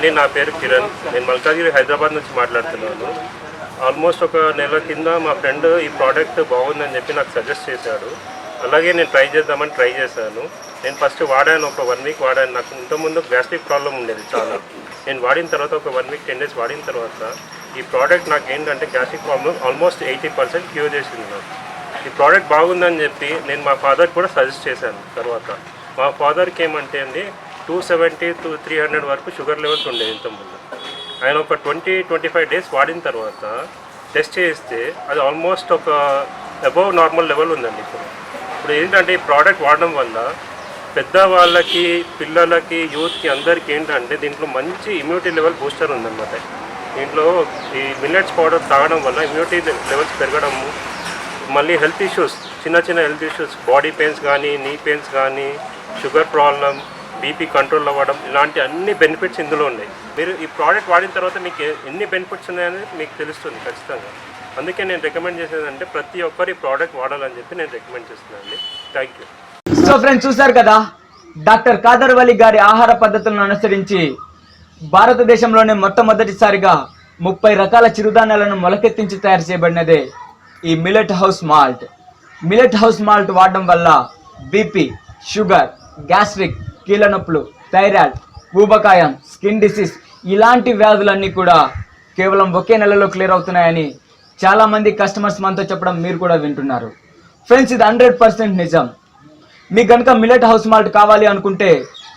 అండి నా పేరు కిరణ్. నేను మల్కాజ్గిరి హైదరాబాద్ నుంచి మాట్లాడుతున్నాను. ఆల్మోస్ట్ ఒక నెల కింద మా ఫ్రెండ్ ఈ ప్రోడక్ట్ బాగుందని చెప్పి నాకు సజెస్ట్ చేశాడు. అలాగే నేను ట్రై చేద్దామని ట్రై చేశాను. నేను ఫస్ట్ వాడాను ఒక వన్ వీక్ వాడాను. నాకు ఇంతకుముందు గ్యాస్ట్రిక్ ప్రాబ్లం ఉండేది చాలా. నేను వాడిన తర్వాత ఒక వన్ వీక్ టెన్ డేస్ వాడిన తర్వాత ఈ ప్రోడక్ట్ నాకు ఏంటంటే gastric problem almost eighty percent cure చేసింది నాకు. ఈ ప్రోడక్ట్ బాగుందని చెప్పి నేను మా ఫాదర్కి కూడా సజెస్ట్ చేశాను తర్వాత. మా ఫాదర్కి ఏమంటే అండి two seventy two three hundred వరకు షుగర్ లెవెల్స్ ఉండేది ఇంతకుముందు. ఆయన ఒక ట్వంటీ ట్వంటీ ఫైవ్ డేస్ వాడిన తర్వాత టెస్ట్ చేస్తే అది ఆల్మోస్ట్ ఒక అబోవ్ నార్మల్ లెవెల్ ఉందండి ఇప్పుడు. ఇప్పుడు ఏంటంటే ఈ ప్రోడక్ట్ వాడడం వల్ల పెద్దవాళ్ళకి పిల్లలకి యూత్కి అందరికీ ఏంటంటే దీంట్లో మంచి ఇమ్యూనిటీ లెవెల్ బూస్టర్ ఉందన్నమాట. దీంట్లో ఈ మిల్లెట్స్ పౌడర్ తాగడం వల్ల ఇమ్యూనిటీ లెవెల్స్ పెరగడము మళ్ళీ హెల్త్ ఇష్యూస్ చిన్న చిన్న హెల్త్ ఇష్యూస్ బాడీ పెయిన్స్ కానీ నీ పెయిన్స్ కానీ షుగర్ ప్రాబ్లం బీపీ కంట్రోల్ అవ్వడం ఇలాంటి అన్ని బెనిఫిట్స్ ఇందులో ఉన్నాయి. మీరు ఈ ప్రోడక్ట్ వాడిన తర్వాత మీకు ఎన్ని బెనిఫిట్స్ ఉన్నాయని మీకు తెలుస్తుంది ఖచ్చితంగా. అందుకే నేను రికమెండ్ చేసేదంటే ప్రతి ఒక్కరు ఈ ప్రోడక్ట్ వాడాలని చెప్పి నేను రికమెండ్ చేస్తున్నాను అండి. థ్యాంక్ యూ సో ఫ్రెండ్స్ చూసారు కదా? డాక్టర్ కాదర్ వలి గారి ఆహార పద్ధతులను అనుసరించి భారతదేశంలోనే మొట్టమొదటిసారిగా ముప్పై రకాల చిరుధాన్యాలను మొలకెత్తించి తయారు చేయబడినదే ఈ millet house malt millet house malt వాడడం వల్ల బీపీ షుగర్ గ్యాస్ట్రిక్ కీళ్ళ నొప్పులు థైరాయిడ్ ఊబకాయం స్కిన్ డిసీజ్ ఇలాంటి వ్యాధులన్నీ కూడా కేవలం ఒకే నెలలో క్లియర్ అవుతున్నాయని చాలామంది కస్టమర్స్ మనతో చెప్పడం మీరు కూడా వింటున్నారు. ఫ్రెండ్స్ ఇది హండ్రెడ్ పర్సెంట్ నిజం. మీకు కనుక మిలెట్ హౌస్ మాల్ట్ కావాలి అనుకుంటే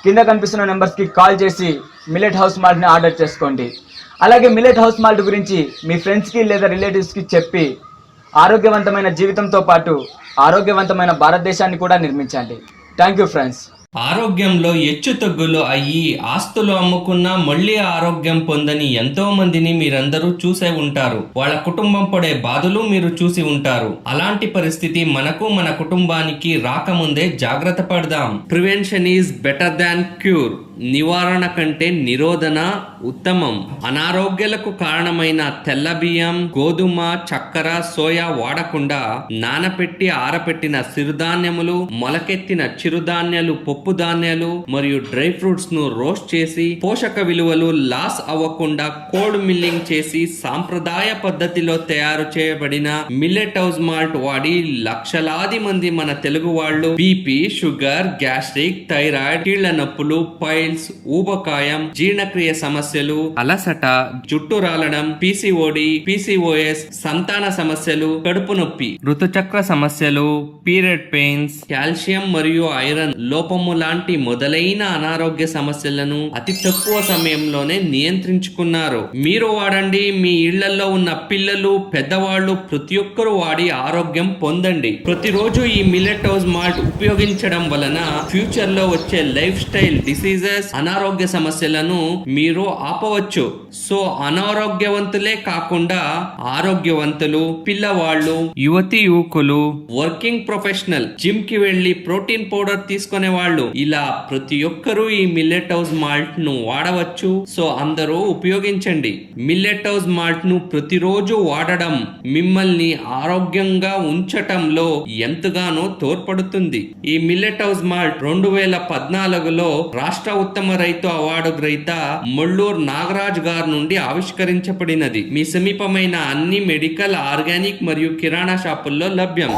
కింద కనిపిస్తున్న నెంబర్స్కి కాల్ చేసి మిలెట్ హౌస్ మాల్ట్ని ఆర్డర్ చేసుకోండి. అలాగే మిలెట్ హౌస్ మాల్ట్ గురించి మీ ఫ్రెండ్స్కి లేదా రిలేటివ్స్కి చెప్పి ఆరోగ్యవంతమైన జీవితంతో పాటు ఆరోగ్యవంతమైన భారతదేశాన్ని కూడా నిర్మించండి. Thank you friends. ఆరోగ్యంలో హెచ్చుతగ్గులు అయ్యి ఆస్తులు అమ్ముకున్నా మళ్ళీ ఆరోగ్యం పొందని ఎంతో మందిని మీరందరూ చూసే ఉంటారు. వాళ్ళ కుటుంబం పడే బాధలు మీరు చూసి ఉంటారు. అలాంటి పరిస్థితి మనకు మన కుటుంబానికి రాకముందే జాగ్రత్త పడదాం. Prevention is better than cure. నివారణ కంటే నిరోధన ఉత్తమం. అనారోగ్యాలకు కారణమైన తెల్ల బియ్యం గోధుమ చక్కెర సోయా వాడకుండా నానపెట్టి ఆరపెట్టిన సిరుధాన్యములు మొలకెత్తిన చిరుధాన్యాలు పప్పు ధాన్యాలు మరియు డ్రై ఫ్రూట్స్ను రోస్ట్ చేసి పోషక విలువలు లాస్ అవ్వకుండా కోల్డ్ మిల్లింగ్ చేసి సాంప్రదాయ పద్ధతిలో తయారు చేయబడిన మిల్లెట్ హౌస్ మాల్ట్ వాడి లక్షలాది మంది మన తెలుగు వాళ్ళు బీపీ షుగర్ గ్యాస్ట్రిక్ థైరాయిడ్ కీళ్ళ నొప్పులు పైల్స్ ఊబకాయం జీర్ణక్రియ సమస్యలు అలసట జుట్టు రాలడం పీసీఓడి పీసీఓఎస్ సంతాన సమస్యలు కడుపు నొప్పి ఋతుచక్ర సమస్యలు పీరియడ్ పెయిన్స్ కాల్షియం మరియు ఐరన్ లోపము లాంటి మొదలైన అనారోగ్య సమస్యలను అతి తక్కువ సమయంలోనే నియంత్రించుకున్నారు. మీరు వాడండి మీ ఇళ్ళలో ఉన్న పిల్లలు పెద్దవాళ్ళు ప్రతి ఒక్కరూ వాడి ఆరోగ్యం పొందండి. ప్రతిరోజు ఈ మిల్లెట్ హౌస్ మాల్ట్ ఉపయోగించడం వలన ఫ్యూచర్లో వచ్చే లైఫ్ స్టైల్ డిసీజెస్ అనారోగ్య సమస్యలను మీరు ఆపవచ్చు. సో అనారోగ్యవంతులే కాకుండా ఆరోగ్యవంతులు పిల్లవాళ్ళు యువతి యువకులు వర్కింగ్ ప్రొఫెషనల్ జిమ్కి వెళ్ళి ప్రోటీన్ పౌడర్ తీసుకునే వాళ్ళు ఇలా ప్రతి ఒక్కరూ ఈ మిల్లెట్ హౌస్ మాల్ట్ను వాడవచ్చు. సో అందరూ ఉపయోగించండి. మిల్లెట్ హౌస్ మాల్ట్ను ప్రతిరోజు వాడడం మిమ్మల్ని ఆరోగ్యంగా ఉంచటంలో ఎంతగానో తోడ్పడుతుంది. ఈ మిల్లెట్ హౌస్ మాల్ట్ రెండు వేల పద్నాలుగులో రాష్ట్ర ఉత్తమ రైతు అవార్డు గ్రహీత మొల్లూరు నాగరాజ్ గారి నుండి ఆవిష్కరించబడినది. మీ సమీపమైన అన్ని మెడికల్ ఆర్గానిక్ మరియు కిరాణా షాపుల్లో లభ్యం.